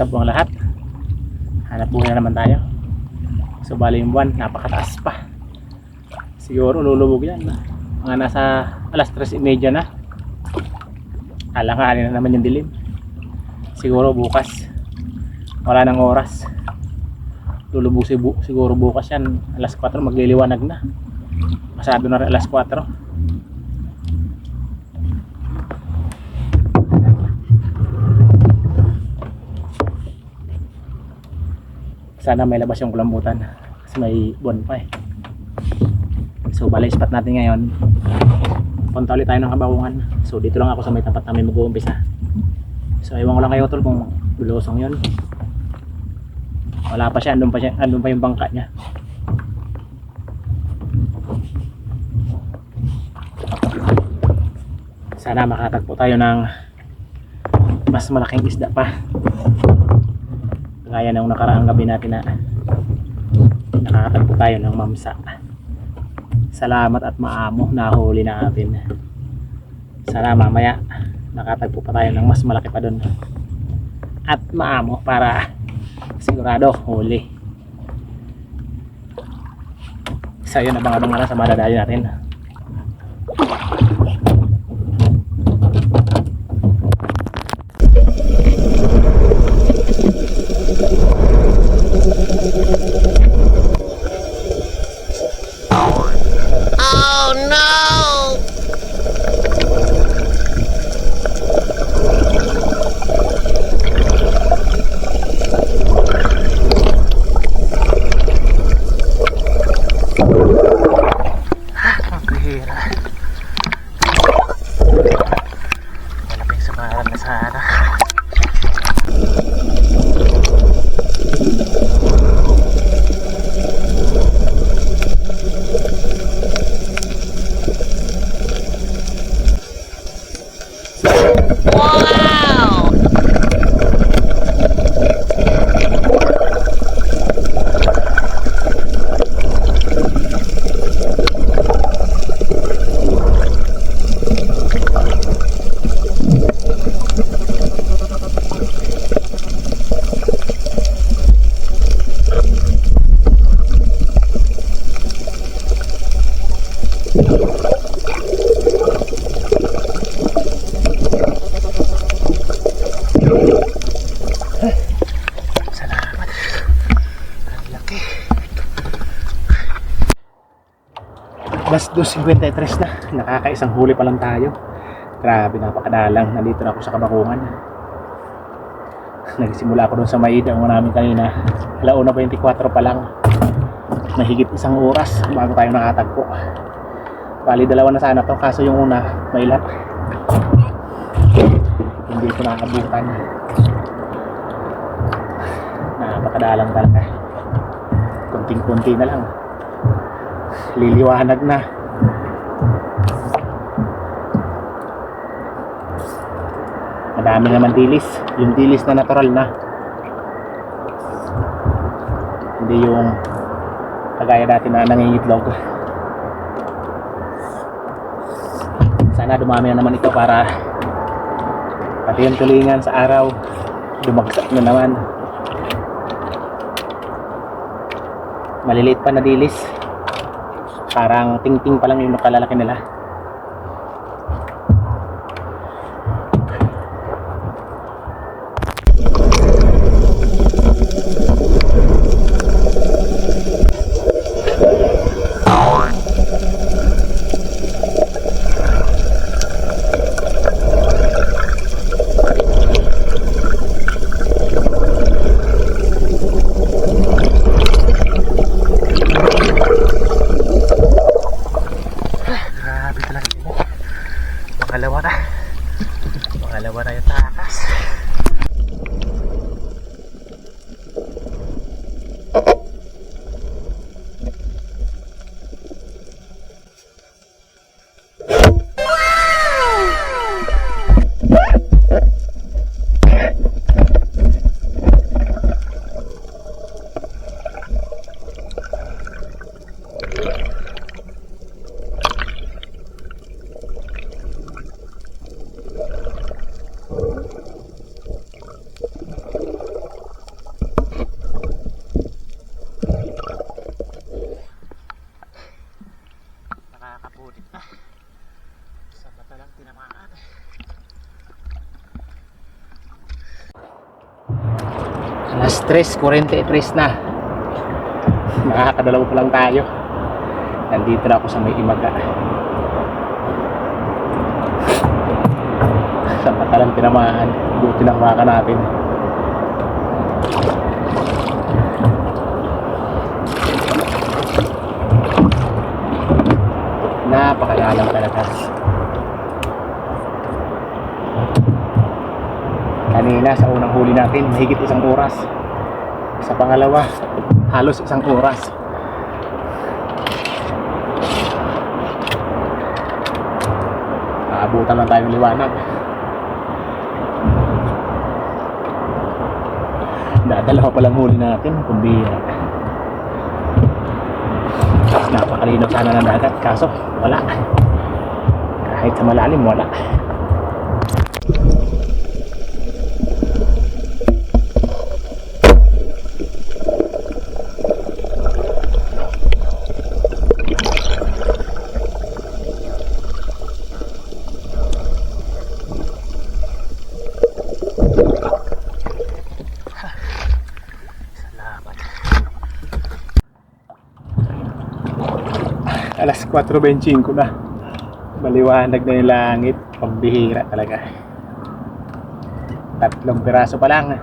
Kamusta po ang lahat? Hanap buhay na naman tayo. So bali yung buwan, napakataas pa. Siguro lulubog yan. Mga nasa alas 3.30 na. Alanganin na naman yung dilim. Siguro bukas. Wala nang oras. Lulubog siguro bukas yan. Alas 4 magliliwanag na. Pasado na rin alas 4. Sana may labas yung kulambutan. Kasi may buwan pa eh. So bali spot natin ngayon. Punta ulit tayo ng kabakungan so dito lang ako sa may tapat namin mag-uumpisa. So ewan ko lang kayo tol kung bulusong yun. Wala pa siya. Andun pa siya. Andun pa yung bangka niya. Sana makatagpo tayo ng mas malaking isda pa gaya ng nakaraang gabi natin na nakakatagpo tayo ng mamsa. Salamat at maamo nahuli natin. Sana mamaya nakatagpo pa tayo ng mas malaki pa doon at maamo para sigurado huli. So yun abang-abang na lang sa madadayo natin Oh no! Ang bihira. Malaking sumaran na sana. Wow! Salamat. Ang laki. Alas 2.53 na. Nakakaisang huli pa lang tayo. Grabe, napakadalang. Nandito na ako sa Kabakungan. Nagsimula ako doon sa Maida ang namin kanina. Alauna 24 pa lang. Mahigit isang oras bago tayo nakatagpo. Bali, dalawa na sana to. Kaso yung una, may lat. Hindi ko nakabutan. Napakadalang talaga. Kunting-kunti na lang. Liliwanag na. Madami naman dilis. Yung dilis na natural na. Hindi yung kagaya dati na nangingitlog. Sana dumami na naman ito para pati yung tulingan sa araw dumagsak na naman. maliliit pa na dilis parang tingting pa lang yung nakalalaki nila Butit na. Sa mata lang tinamaan. Alas 3.43 na. Nakakadalawa pa lang tayo. Nandito na ako sa may imaga. Sa mata lang tinamaan. Buti ng maka natin. Napakalalang talaga. Kanina sa unang huli natin, mahigit isang oras. Sa pangalawa, halos isang oras. Naabutan lang tayo ng liwanag. Dadalawa pa lang huli natin, kumbira. Napakalinaw sana ng dagat, kaso wala. Kahit sa malalim, wala. Alas 4.25 na. Maliwanag na yung langit. Pambihira talaga. Tatlong piraso pa lang.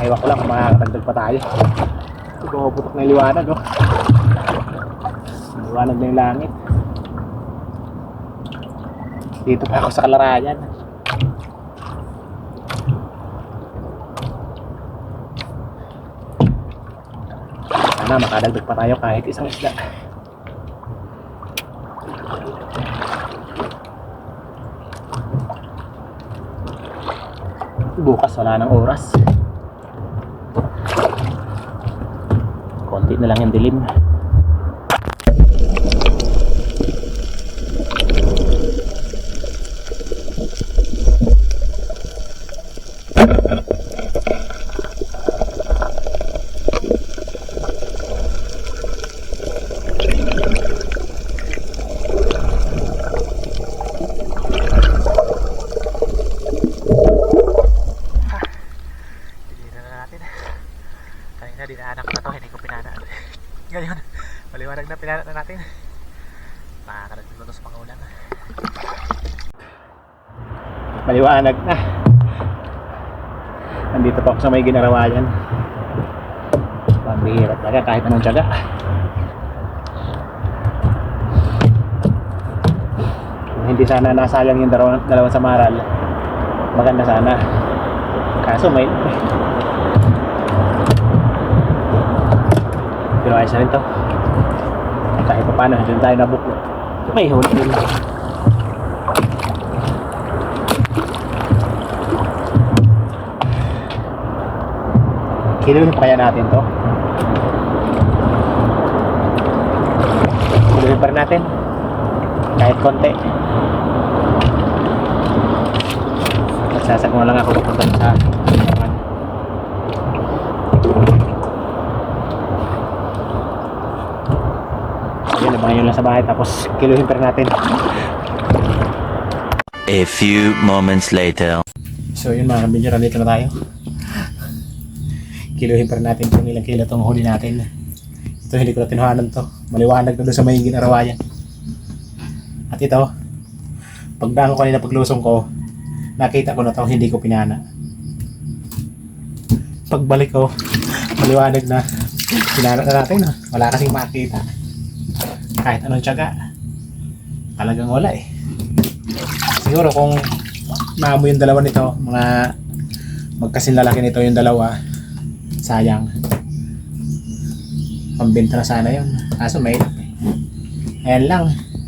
Ewan ko lang makakatagdag pa tayo. Bumabutok na liwanag. Oh. Maliwanag na yung langit. Dito pa ako sa kalarayan. Sana makadagdag pa tayo kahit isang isda. Bukas wala nang oras. Konti na lang yung dilim. Dito na natin. Kanina dinaanan ko na to, hindi ko pinanaan. Ngayon, maliwanag na pinanaan na natin. Makakarating ko sa pangulan. Maliwanag na. Nandito pa ako sa may ginarawayan. Pambihira talaga kahit anong tiyaga. Hindi sana nasayang yung dalawang samaral, maganda sana. Kaso may Pero ayos na rin to Kahit pa paano, dyan tayo nabuklo May huli din. Kiluhin pa kaya natin to? Kiluhin pa rin natin? Kahit konti. Magsasag mo lang ako. Papunta sa nyo lang sa bahay tapos kiluhin pa natin. A few moments later. So yun mga kabinyo, nandito na tayo. Kiluhin pa natin kung ilang kilo itong huli natin. Ito hindi ko na tinuhanan to. Maliwanag na doon sa may ginarawayan. At ito, pagdaan ko kanina paglusong ko, nakita ko na to, hindi ko pinana. Pagbalik ko, maliwanag na. Pinana na natin, ah. wala kasing makita. Kahit anong tiyaga. Talagang wala eh. Siguro kung maamo yung dalawa nito, mga magkasing lalaki nito yung dalawa, sayang. Pambenta na sana yun. Kaso may Ayan lang.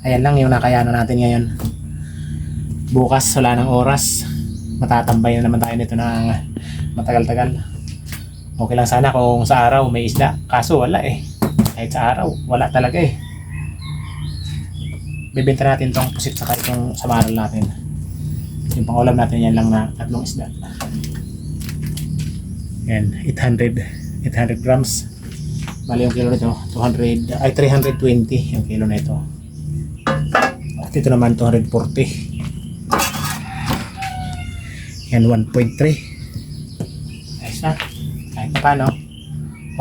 Ayan lang yung nakayanan natin ngayon. Bukas wala ng oras. Matatambay na naman tayo nito ng matagal-tagal. Okay lang sana kung sa araw may isda. Kaso wala eh. Kahit sa araw, wala talaga eh. Bibenta natin tong pusit sa itong samaral natin. Yung pangulam natin yan lang na tatlong isda. Yan, 800 800 grams. Bali yung kilo nito, 200 ay 320 yung kilo nito. At ito naman 240. Yan 1.3. Ayos na. Kahit pa paano.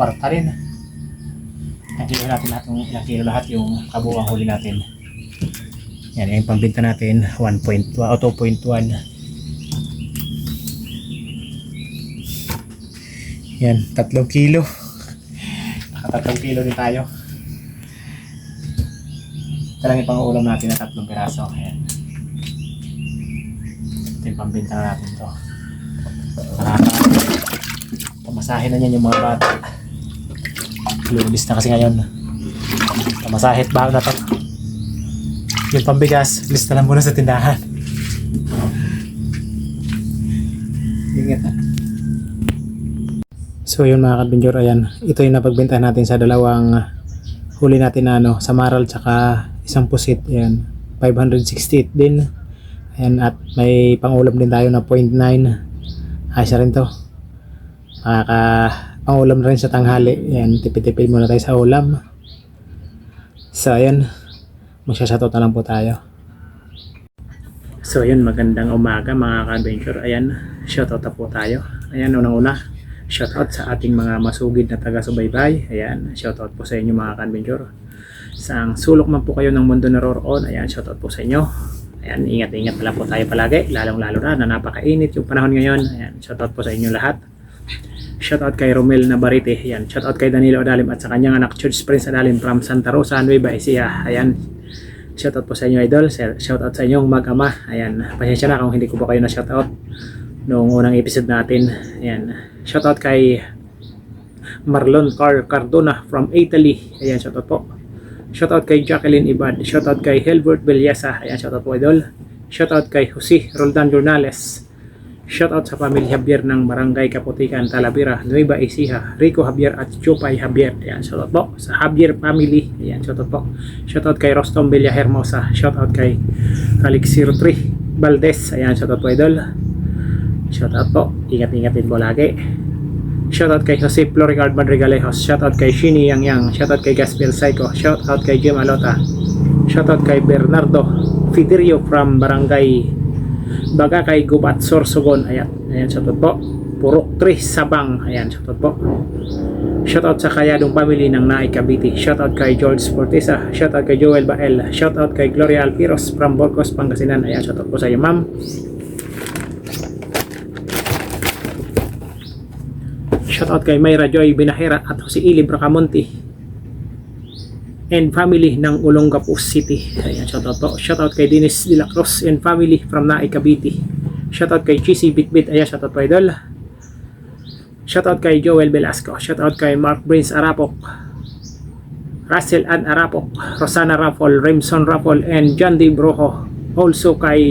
Kwarta rin. Ilang kilo natin lahat yung, ilang kilo lahat yung huli natin. Yan, yung pambinta natin 1.1 o 2.1. Yan, tatlong kilo. Nakatatlong kilo din tayo. Ito lang yung pang-ulam natin na tatlong piraso. Ayan. Ito yung pambinta na natin to. Pamasahe na niyan yung mga bata. Lumis na kasi ngayon. Pamasahe at bago na to. Yung pambigas, lista lang muna sa tindahan. Ingat na. So yun mga kadbenjor, ayan. Ito yung napagbentahan natin sa dalawang huli natin na ano, sa Maral tsaka isang pusit. Ayan. 568 din. Ayan, at may pangulam din tayo na 0.9. Ayos na rin to. Makaka pangulam rin sa tanghali. Ayan, tipid-tipid muna tayo sa ulam. So ayan, magsashoutout na lang po tayo. So ayun, magandang umaga mga ka-adventure. Ayan, shoutout na po tayo. Ayan, unang-una, shoutout sa ating mga masugid na taga-subaybay. Ayan, shoutout po sa inyo mga ka-adventure. Sa sulok man po kayo ng mundo naroroon, ayan, shoutout po sa inyo. Ayan, ingat-ingat na lang po tayo palagi, lalong-lalo na na napakainit yung panahon ngayon. Ayan, shoutout po sa inyo lahat. Shoutout kay Romel Nabarite. Ayan, shoutout kay Danilo Adalim at sa kanyang anak Church Prince Adalim from Santa Rosa, Nueva Ecija. Ayan, shoutout po sa inyo idol. Shoutout sa inyong mag-ama. Ayan, pasensya na kung hindi ko po kayo na shoutout noong unang episode natin. Ayan, shoutout kay Marlon Car Cardona from Italy. Ayan, shoutout po. Shoutout kay Jacqueline Ibad. Shoutout kay Helbert Belyasa. Ayan, shoutout po idol. Shoutout kay Jose Roldan Jornales. Shoutout sa pamilya Javier ng Barangay Kaputikan, Talavera, Nueva Ecija, Rico Javier at Chupay Javier. Ayan, shoutout po sa Javier family. Ayan, shoutout po. Shoutout kay Rostom Villa Hermosa. Shoutout kay Alexir Tri Valdez. Ayan, shoutout po idol. Shoutout po. Ingat-ingat din po lagi. Shoutout kay Jose Floricard Madrigalejos. Shoutout kay Shini Yang Yang. Shoutout kay Gaspel Psycho. Shoutout kay Jim Alota. Shoutout kay Bernardo Fiderio from Barangay Bagakay Gubat Sorsogon. Ayan. Ayan, shoutout po. Purok 3 Sabang. Ayan, shoutout po. Shoutout sa Kayadong Family ng Naay Cavite. Shoutout kay George Sportesa. Shoutout kay Joel Bael. Shoutout kay Gloria Alpiros from Borcos, Pangasinan. Ayan, shoutout po sa iyo, ma'am. Shoutout kay Mayra Joy Binahera at si Ili Bracamonte and family ng Olongapo City. Ayan, shoutout po. Shoutout kay Dennis De La Cruz and family from Naay Cavite. Shoutout kay GC Bitbit. Ayan, shoutout po idol. Shoutout kay Joel Velasco. Shoutout kay Mark Brains Arapok. Russell Ann Arapok. Rosana Raffol. Remson Raffol and John D. Brojo. Also kay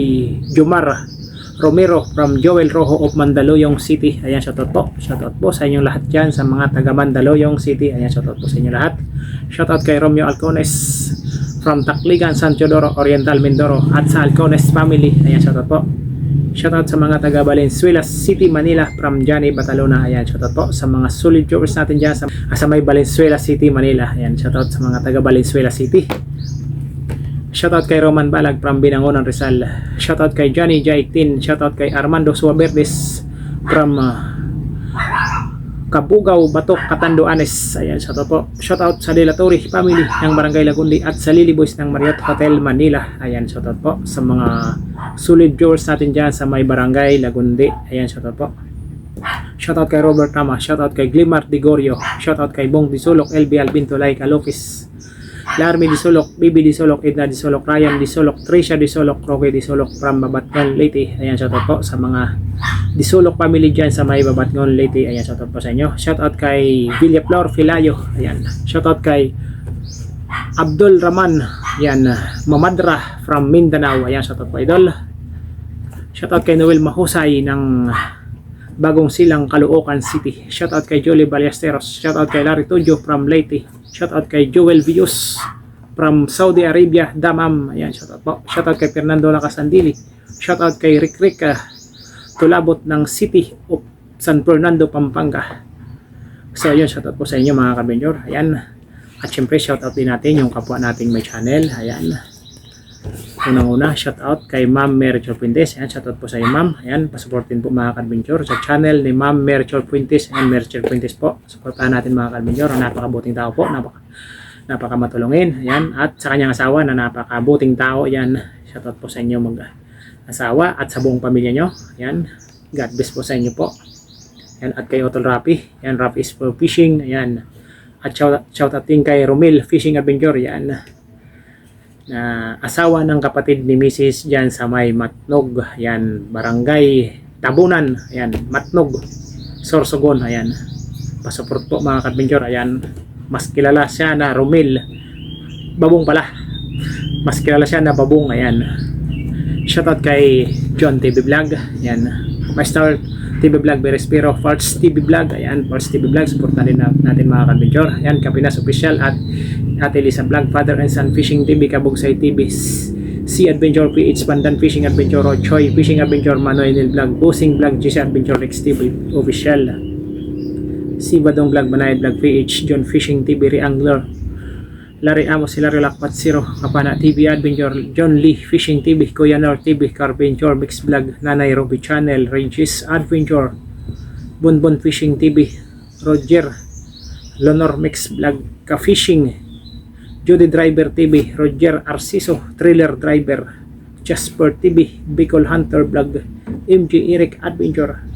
Jumar Romero from Joel Rojo of Mandaluyong City. Ayan, shoutout po. Shoutout po sa inyong lahat dyan sa mga taga Mandaluyong City. Ayan, shoutout po sa inyo lahat. Shoutout kay Romeo Alcones from Takligan, San Teodoro, Oriental, Mindoro at sa Alcones family. Ayan, shoutout po. Shoutout sa mga taga Valenzuela City, Manila from Johnny Batalona. Ayan, shoutout po sa mga solid viewers natin dyan sa, ah, sa may Valenzuela City, Manila. Ayan, shoutout sa mga taga Valenzuela City. Shoutout kay Roman Balag from Binangonan, Rizal. Shoutout kay Johnny Jaitin. Shoutout kay Armando Suaberdes from uh, Kabugaw, Batok, Katanduanes. Ayan, shoutout po. Shoutout sa Delatori family ng Barangay Lagundi at sa Lily Boys ng Marriott Hotel Manila. Ayan, shoutout po sa mga solid viewers natin dyan sa may Barangay Lagundi. Ayan, shoutout po. Shoutout kay Robert Tama. Shoutout kay Glimar Digorio. Shoutout kay Bong Disulok, LB Albinto Laika Lopez. Larmy Disolok, Bibi Disolok, Edna Disolok, Ryan Disolok, Tricia Disolok, Roque Disolok from Babatngon, Leyte. Ayan, shoutout po sa mga Disolok family dyan sa may Babatngon, Leyte. Ayan, shoutout po sa inyo. Shoutout kay Villaflor Filayo. Ayan, shoutout kay Abdul Rahman. Ayan, Mamadra from Mindanao. Ayan, shoutout po idol. Shoutout kay Noel Mahusay ng Bagong Silang, Caloocan City. Shoutout kay Jolie Ballesteros. Shoutout kay Larry Tujo from Leyte. Shoutout kay Joel Vius from Saudi Arabia, Damam. Ayan, shoutout po. Shoutout kay Fernando Lacasandili. Shoutout kay Rick Rick ah, Tulabot ng City of San Fernando, Pampanga. So, yun, shoutout po sa inyo mga kabenyor. Ayan. At syempre, shoutout din natin yung kapwa nating may channel. Ayan. Unang-una, shout out kay Ma'am Merichel Fuentes. Ayan, shout out po sa iyo, Ma'am. Ayan, pasuportin po mga Carventure sa channel ni Ma'am Merichel Fuentes. Ayan, Merichel Fuentes po. Suportahan natin mga Carventure. Ang napakabuting tao po. Napaka, napakamatulungin. Ayan, at sa kanyang asawa na napakabuting tao. Ayan, shout out po sa inyo mag asawa at sa buong pamilya nyo. Ayan, God bless po sa inyo po. Ayan, at kay Otol Rapi. Ayan, Rapi is for fishing. Ayan, at shout, shout out din kay Romil Fishing Adventure. Ayan, na asawa ng kapatid ni Mrs. dyan sa may Matnog, ayan, barangay Tabunan, ayan, Matnog, Sorsogon, ayan. Pasuport po mga kadventure, ayan. Mas kilala siya na Romil, Babong pala. Mas kilala siya na Babong, ayan. Shoutout kay John TV Vlog, ayan. My Star TV Vlog Berespiro, Farts TV Vlog, ayan, Farts TV Vlog, supportan din na- natin mga kadventure, ayan, Kapinas Official at Ate Lisa Vlog, Father and Son Fishing TV, Kabugsay TV, Sea Adventure PH, Pandan Fishing Adventure, Choi Fishing Adventure, Manuel Vlog, Busing Vlog, GC Adventure Rex TV Official, Si Badong Vlog, Banayad Vlog PH, John Fishing TV, Reangler, Larry Amos, Hilario Lakpat Zero, Kapana TV Adventure, John Lee Fishing TV, Kuya Nor TV, Carventure, Mix Vlog, Nanay Ruby Channel, Regis Adventure, Bonbon Fishing TV, Roger, Lonor Mix Vlog, Ka-Fishing, Judy Driver TV, Roger Arciso, Thriller Driver, Jasper TV, Bicol Hunter Vlog, MG Eric Adventure.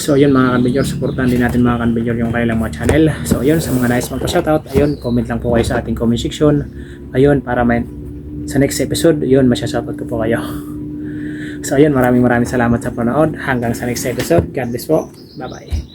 So yun mga kanbidyor, supportan din natin mga kanbidyor yung kailang mga channel. So yun, sa mga nais magpa-shoutout, ayun, comment lang po kayo sa ating comment section. Ayun, para may sa next episode, yun, masya-shoutout ko po kayo. So ayun, maraming maraming salamat sa panood. Hanggang sa next episode. God bless po. Bye-bye.